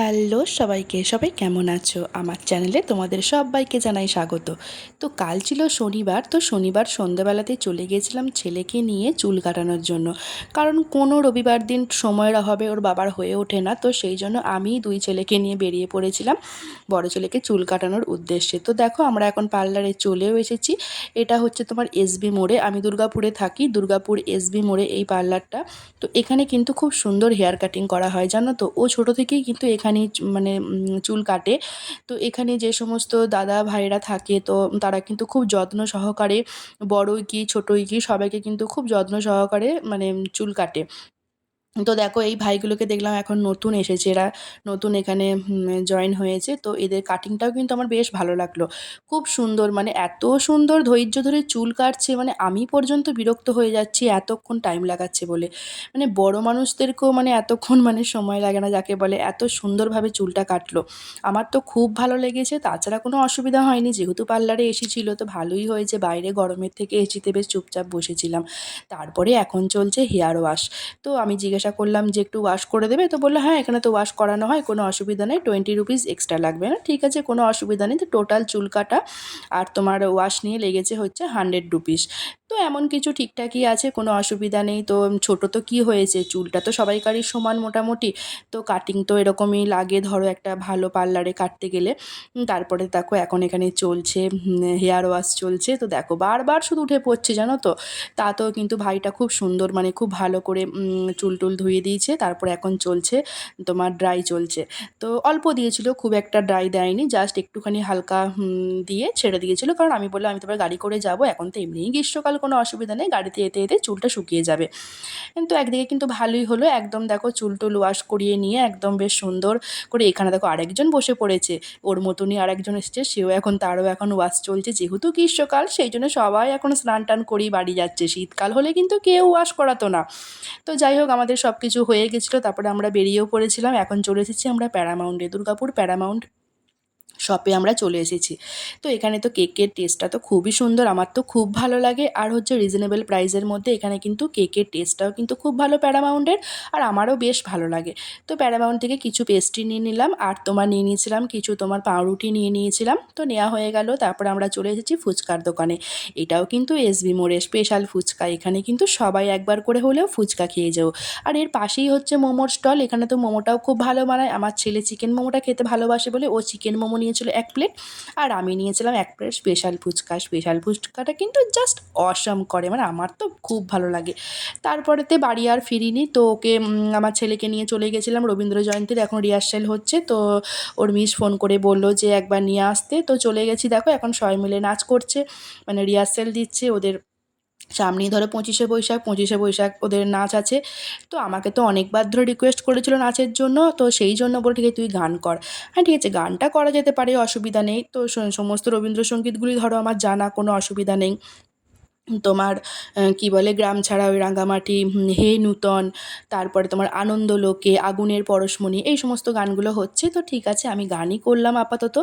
Hello সবাইকে, সবাই কেমন আছো? আমার চ্যানেলে তোমাদের সবাইকে জানাই স্বাগত। তো কাল ছিল শনিবার, তো শনিবার সন্ধ্যাবেলাতে চলে গিয়েছিলাম ছেলেকে নিয়ে চুল কাটানোর জন্য। কারণ কোনো রবিবার দিন সময়ের অভাবে ওর বাবার হয়ে ওঠে না, তো সেই জন্য আমি দুই ছেলেকে নিয়ে বেরিয়ে পড়েছিলাম বড় ছেলেকে চুল কাটানোর উদ্দেশ্যে। তো দেখো আমরা এখন পার্লারে চলেও এসেছি। এটা হচ্ছে তোমার এসবি মোড়ে, আমি দুর্গাপুরে থাকি, দুর্গাপুর এসবি মোড়ে এই পার্লারটা। তো এখানে কিন্তু খুব সুন্দর হেয়ার কাটিং করা হয়, জানো তো? ও ছোটো থেকেই কিন্তু এখানেই মানে চুল কাটে। তো এখানে যে সমস্ত দাদা ভাইরা থাকে, তো তারা কিন্তু খুব যত্ন সহকারে বড়ই কি, ছোটোই কি, সবাইকে কিন্তু খুব যত্ন সহকারে মানে চুল কাটে। তো দেখো, এই ভাইগুলোকে দেখলাম এখন নতুন এসেছে। এরা নতুন এখানে জয়েন হয়েছে। তো এদের কাটিংটাও কিন্তু আমার বেশ ভালো লাগল। খুব সুন্দর মানে এত সুন্দর ধৈর্য ধরে চুল কাটছে মানে আমি পর্যন্ত বিরক্ত হয়ে যাচ্ছি, এতক্ষণ টাইম লাগাচ্ছে বলে। মানে বড় মানুষদেরকেও মানে এতক্ষণ মানে সময় লাগে না, যাকে বলে এত সুন্দরভাবে চুলটা কাটলো। আমার তো খুব ভালো লেগেছে, তাছাড়া কোনো অসুবিধা হয়নি। যেহেতু পার্লারে এসেছিল, তো ভালোই হয়েছে। বাইরে গরমের থেকে এসিতে বেশ চুপচাপ বসেছিলাম। তারপরে এখন চলছে হেয়ার ওয়াশ তো আমি জিজ্ঞাসা করলাম যে একটু ওয়াশ করে দেবে? তো বলল হ্যাঁ এখানে তো ওয়াশ করানো হয়, কোনো অসুবিধা নেই টোয়েন্টি রুপিস এক্সট্রা লাগবে। না, ঠিক আছে, কোনো অসুবিধা নেই, তো টোটাল চুল কাটা আর তোমার ওয়াশ নিয়ে লেগেছে হচ্ছে হান্ড্রেড রুপিস তো এমন কিছু ঠিকঠাকই আছে, কোনো অসুবিধা নেই। তো ছোট তো কি হয়েছে? চুলটা তো সবাইকারই সমান মোটামুটি। তো কাটিং তো এরকমই লাগে ধরো একটা ভালো পার্লারে কাটতে গেলে। তারপরে দেখো এখন এখানে চলছে হেয়ার ওয়াশ চলছে। তো দেখো, বারবার শুধু উঠে পড়ছে, জানো তো? তা তো কিন্তু ভাইটা খুব সুন্দর মানে খুব ভালো করে চুল টুল ধুয়ে দিয়েছে, তারপর এখন চলছে তোমার ড্রাই চলছে। তো অল্প দিয়েছিল, খুব একটা ড্রাই দেয়নি জাস্ট একটুখানি হালকা দিয়ে ছেড়ে দিয়েছিল। কারণ আমি বললাম, আমি তোমার গাড়ি করে যাব, এখন তো এমনিই গ্রীষ্মকাল, কোনো অসুবিধা নেই, গাড়িতে এতে এতে চুলটা শুকিয়ে যাবে। কিন্তু একদিকে কিন্তু ভালোই হলো, একদম দেখো চুল টুল ওয়াশ করিয়ে নিয়ে একদম বেশ সুন্দর করে এখানে দেখো আরেকজন বসে পড়েছে, ওর মতনই আরেকজন এসছে, সেও এখন, তারও এখন ওয়াশ চলছে, যেহেতু গ্রীষ্মকাল, সেই জন্য সবাই এখন স্নান টান করেই বাড়ি যাচ্ছে। শীতকাল হলে কিন্তু কেউ ওয়াশ করাতো না। তো যাই হোক, আমাদের সব কিছু হয়ে গেছিল, তারপরে আমরা বেরিয়েও পড়েছিলাম। এখন চলে এসেছি আমরা প্যারামাউন্টে দুর্গাপুর প্যারামাউন্ট শপে আমরা চলে এসেছি। তো এখানে তো কেকের টেস্টটা তো খুবই সুন্দর, আমার তো খুব ভালো লাগে। আর হচ্ছে রিজনেবল প্রাইসের মধ্যে এখানে কিন্তু কেকের টেস্টটাও কিন্তু খুব ভালো প্যারামাউন্টের আর আমারও বেশ ভালো লাগে। তো প্যারামাউন্ট থেকে কিছু পেস্ট্রি নিয়ে নিলাম, আর তোমার নিয়ে নিয়েছিলাম কিছু তোমার পাউরুটি নিয়ে নিয়েছিলাম। তো নেওয়া হয়ে গেল, তারপরে আমরা চলে এসেছি ফুচকার দোকানে। এটাও কিন্তু এসবি মোড়ে স্পেশাল ফুচকা, এখানে কিন্তু সবাই একবার করে হলেও ফুচকা খেয়ে যাও। আর এর পাশেই হচ্ছে মোমোর স্টল এখানে তো মোমোটাও খুব ভালো বানায়। আমার ছেলে চিকেন মোমোটা খেতে ভালোবাসে বলে ও চিকেন মোমো নিয়েছিল এক প্লেট আর আমি নিয়েছিলাম এক প্লেট স্পেশাল ফুচকা। স্পেশাল ফুচকাটা কিন্তু জাস্ট অসম করে মানে আমার তো খুব ভালো লাগে। তারপরেতে বাড়ি আর ফিরিনি, তো ওকে আমার ছেলেকে নিয়ে চলে গেছিলাম রবীন্দ্র জয়ন্তীর, এখন রিহার্সেল হচ্ছে, তো ওর মিস ফোন করে বলল যে একবার নিয়ে আসতে। তো চলে গেছি, দেখো এখন সবাই মিলে নাচ করছে মানে রিহার্সেল দিচ্ছে, ওদের সামনেই ধরো পঁচিশে বৈশাখ পঁচিশে বৈশাখ ওদের নাচ আছে। তো আমাকে তো অনেকবার ধরে রিকোয়েস্ট করেছিল নাচের জন্য, তো সেই জন্য বলে ঠিক আছে, তুই গান কর। হ্যাঁ ঠিক আছে, গানটা করা যেতে পারে, অসুবিধা নেই। তো সমস্ত রবীন্দ্রসঙ্গীতগুলি ধরো আমার জানা, কোনো অসুবিধা নেই। তোমার কি বলে, গ্রাম ছাড়া ওই রাঙামাটি হে নূতন, তারপরে তোমার আনন্দলোকে, আগুনের পরশমণি, এই সমস্ত গানগুলো হচ্ছে। তো ঠিক আছে, আমি গানই করলাম আপাতত।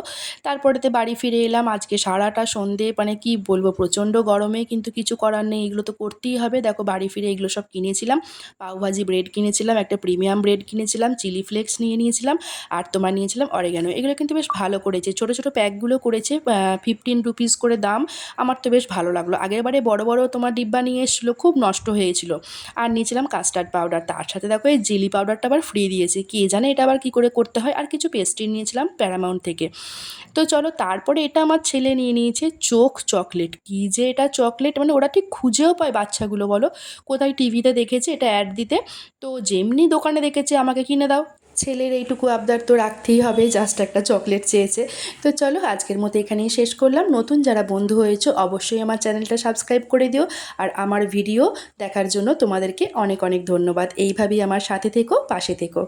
তারপরেতে বাড়ি ফিরে এলাম। আজকে সারাটা সন্ধে মানে কি বলব, প্রচণ্ড গরমে কিন্তু কিছু করার নেই। এগুলো তো করতেই হবে। দেখো, বাড়ি ফিরে এগুলো সব কিনেছিলাম। পাওভাজি ব্রেড কিনেছিলাম, একটা প্রিমিয়াম ব্রেড কিনেছিলাম, চিলি ফ্লেক্স নিয়ে নিয়েছিলাম, আর তোমার নিয়েছিলাম অরেগানো। এগুলো কিন্তু বেশ ভালো করেছে। ছোটো ছোটো প্যাকগুলো করেছে ফিফটিন রুপিস করে দাম। আমার তো বেশ ভালো লাগল। আগের বারে বড় বড় তোমার ডিব্বা নিয়ে এসেছিল, খুব নষ্ট হয়েছিল। আর নিয়েছিলাম কাস্টার্ড পাউডার তার সাথে দেখো এই জেলি পাউডারটা আবার ফ্রি দিয়েছে। কে জানে এটা আবার কী করে করতে হয়? আর কিছু পেস্ট্রি নিয়েছিলাম প্যারামাউন্ট থেকে। তো চলো তারপরে এটা আমার ছেলে নিয়ে নিয়েছে চোখ চকলেট কী যে এটা চকলেট মানে ওরা ঠিক খুঁজেও পায় বাচ্চাগুলো, বলো। কোথায় টিভিতে দেখেছে, এটা অ্যাড দিতে। তো যেমনি দোকানে দেখেছে, আমাকে কিনে দাও। ছেলের এইটুকু আবদার তো রাখতেই হবে জাস্ট একটা চকলেট চেয়েছে। তো চলো আজকের মতো এখানেই শেষ করলাম। নতুন যারা বন্ধু হয়েছো, অবশ্যই আমার চ্যানেলটা সাবস্ক্রাইব করে দিও। আর আমার ভিডিও দেখার জন্য তোমাদেরকে অনেক অনেক ধন্যবাদ। এইভাবেই আমার সাথে থেকো, পাশে থেকো।